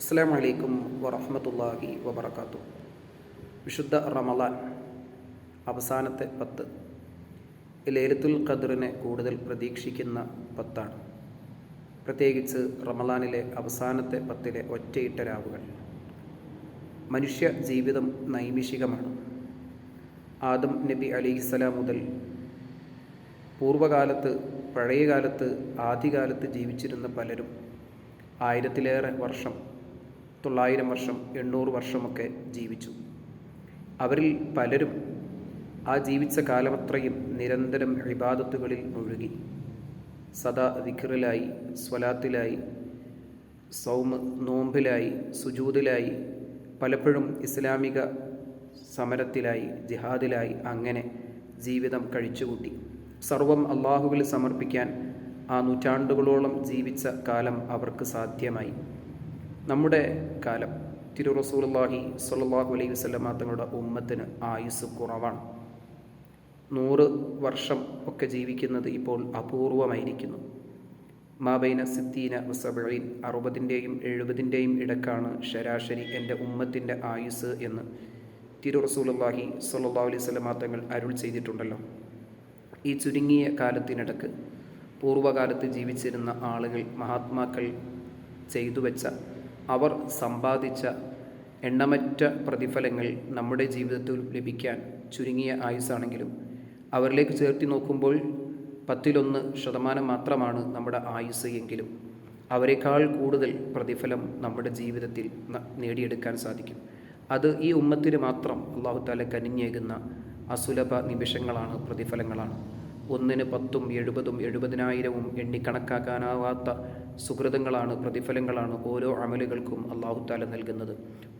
അസ്സാം വലൈക്കും വറഹമത്തല്ലാഹി വബർക്കാത്തു വിശുദ്ധ റമലാൻ അവസാനത്തെ പത്ത്. ലേലത്തുൽ ഖദറിനെ കൂടുതൽ പ്രതീക്ഷിക്കുന്ന പത്താണ്. പ്രത്യേകിച്ച് റമലാനിലെ അവസാനത്തെ പത്തിലെ ഒറ്റയിട്ട രാവുകൾ. മനുഷ്യ ജീവിതം നൈമിഷികമാണ്. ആദം നബി അലിഹിസ്സലാം മുതൽ പൂർവകാലത്ത് പഴയകാലത്ത് ആദ്യകാലത്ത് ജീവിച്ചിരുന്ന പലരും ആയിരത്തിലേറെ വർഷം തൊള്ളായിരം വർഷം എണ്ണൂറ് വർഷമൊക്കെ ജീവിച്ചു. അവരിൽ പലരും ആ ജീവിച്ച കാലമത്രയും നിരന്തരം ഇബാദത്തുകളിൽ മുഴുകി. സദാ വിഖറിലായി സ്വലാത്തിലായി സൗമ നോമ്പിലായി സുജൂതിലായി പലപ്പോഴും ഇസ്ലാമിക സമരത്തിലായി ജിഹാദിലായി അങ്ങനെ ജീവിതം കഴിച്ചുകൂട്ടി. സർവം അള്ളാഹുവിൽ സമർപ്പിക്കാൻ ആ നൂറ്റാണ്ടുകളോളം ജീവിച്ച കാലം അവർക്ക് സാധ്യമായി. നമ്മുടെ കാലം തിരു റസൂലി സ്വല്ലല്ലാഹു അലൈഹി വസല്ലമ തങ്ങളുടെ ഉമ്മത്തിന് ആയുസ് കുറവാണ്. നൂറ് വർഷം ഒക്കെ ജീവിക്കുന്നത് ഇപ്പോൾ അപൂർവമായിരിക്കുന്നു. മാബൈന സിദ്ദീന വസബീൻ അറുപതിന്റെയും എഴുപതിന്റെയും ഇടക്കാണ് ശരാശരി എന്റെ ഉമ്മത്തിന്റെ ആയുസ് എന്ന് തിരു റസൂലി സ്വല്ലല്ലാഹു അലൈഹി വസല്ലമ തങ്ങൾ അരുൾ ചെയ്തിട്ടുണ്ടല്ലോ. ഈ ചുരുങ്ങിയ കാലത്തിനിടക്ക് പൂർവകാലത്ത് ജീവിച്ചിരുന്ന ആളുകൾ മഹാത്മാക്കൾ ചെയ്തു വെച്ച അവർ സമ്പാദിച്ച എണ്ണമറ്റ പ്രതിഫലങ്ങൾ നമ്മുടെ ജീവിതത്തിൽ ലഭിക്കാൻ ചുരുങ്ങിയ ആയുസ്സാണെങ്കിലും അവരിലേക്ക് ചേർത്തി നോക്കുമ്പോൾ പത്തിലൊന്ന് ശതമാനം മാത്രമാണ് നമ്മുടെ ആയുസ് എങ്കിലും അവരെക്കാൾ കൂടുതൽ പ്രതിഫലം നമ്മുടെ ജീവിതത്തിൽ നേടിയെടുക്കാൻ സാധിക്കും. അത് ഈ ഉമ്മത്തിന് മാത്രം അള്ളാഹു താല കനിഞ്ഞേകുന്ന അസുലഭ നിമിഷങ്ങളാണ് പ്രതിഫലങ്ങളാണ്. ഒന്നിന് പത്തും എഴുപതും എഴുപതിനായിരവും എണ്ണിക്കണക്കാക്കാനാവാത്ത സുഹൃതങ്ങളാണ് പ്രതിഫലങ്ങളാണ് ഓരോ അമലുകൾക്കും അള്ളാഹുത്താല നൽകുന്നത്.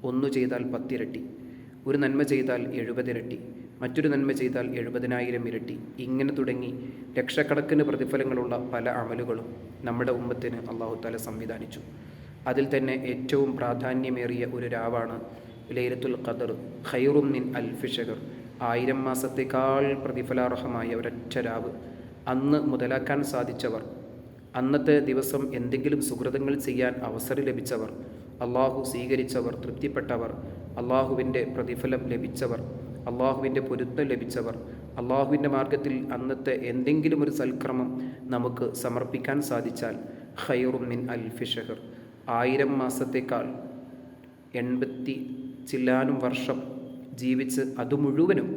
ഒന്നു ചെയ്താൽ പത്തിരട്ടി ഒരു നന്മ ചെയ്താൽ എഴുപതിരട്ടി മറ്റൊരു നന്മ ചെയ്താൽ എഴുപതിനായിരം ഇരട്ടി. ഇങ്ങനെ തുടങ്ങി ലക്ഷക്കണക്കിന് പ്രതിഫലങ്ങളുള്ള പല അമലുകളും നമ്മുടെ ഉമ്മത്തിന് അള്ളാഹുത്താല സംവിധാനിച്ചു. അതിൽ തന്നെ ഏറ്റവും പ്രാധാന്യമേറിയ ഒരു രാവാണ് ലൈലത്തുൽ ഖദർ ഖൈറും നിൻ അൽഫിഷകർ ആയിരം മാസത്തേക്കാൾ പ്രതിഫലാർഹമായ ഒരൊറ്റ രാവ് അന്ന് മുതലാക്കാൻ സാധിച്ചവർ അന്നത്തെ ദിവസം എന്തെങ്കിലും സുഹൃതങ്ങൾ ചെയ്യാൻ അവസരം ലഭിച്ചവർ അള്ളാഹു സ്വീകരിച്ചവർ തൃപ്തിപ്പെട്ടവർ അള്ളാഹുവിന്റെ പ്രതിഫലം ലഭിച്ചവർ അള്ളാഹുവിന്റെ പൊരുത്തം ലഭിച്ചവർ അള്ളാഹുവിന്റെ മാർഗത്തിൽ അന്നത്തെ എന്തെങ്കിലും ഒരു സൽക്രമം നമുക്ക് സമർപ്പിക്കാൻ സാധിച്ചാൽ ഖൈറും മിൻ അൽഫിഷഹർ ആയിരം മാസത്തേക്കാൾ എൺപത്തി ചില്ലാനും വർഷം ജീവിച്ച് അത് മുഴുവനും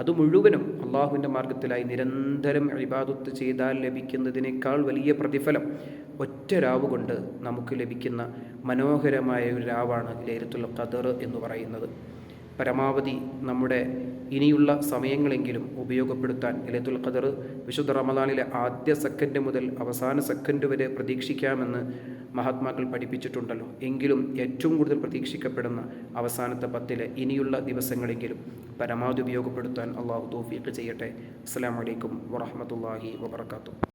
അത് മുഴുവനും അള്ളാഹുവിന്റെ മാർഗത്തിലായി നിരന്തരം ഇബാദത്ത് ചെയ്താൽ ലഭിക്കുന്നതിനേക്കാൾ വലിയ പ്രതിഫലം ഒറ്റ രാവ് കൊണ്ട് നമുക്ക് ലഭിക്കുന്ന മനോഹരമായ ഒരു രാവാണ് ലൈലത്തുൽ ഖദർ എന്ന് പറയുന്നത്. പരമാവധി നമ്മുടെ ഇനിയുള്ള സമയങ്ങളെങ്കിലും ഉപയോഗപ്പെടുത്താൻ ലൈലത്തുൽ ഖദർ വിശുദ്ധ റമദാനിലെ ആദ്യ സെക്കൻഡ് മുതൽ അവസാന സെക്കൻഡ് വരെ പ്രതീക്ഷിക്കാമെന്ന് മഹാത്മാക്കൾ പഠിപ്പിച്ചിട്ടുണ്ടല്ലോ. എങ്കിലും ഏറ്റവും കൂടുതൽ പ്രതീക്ഷിക്കപ്പെടുന്ന അവസാനത്തെ പത്തിലെ ഇനിയുള്ള ദിവസങ്ങളെങ്കിലും പരമാവധി ഉപയോഗപ്പെടുത്താൻ അള്ളാഹു തോഫീക്ക് ചെയ്യട്ടെ. അസ്സാം വലൈക്കും വറഹമത്തല്ലാഹി വബർക്കാത്തു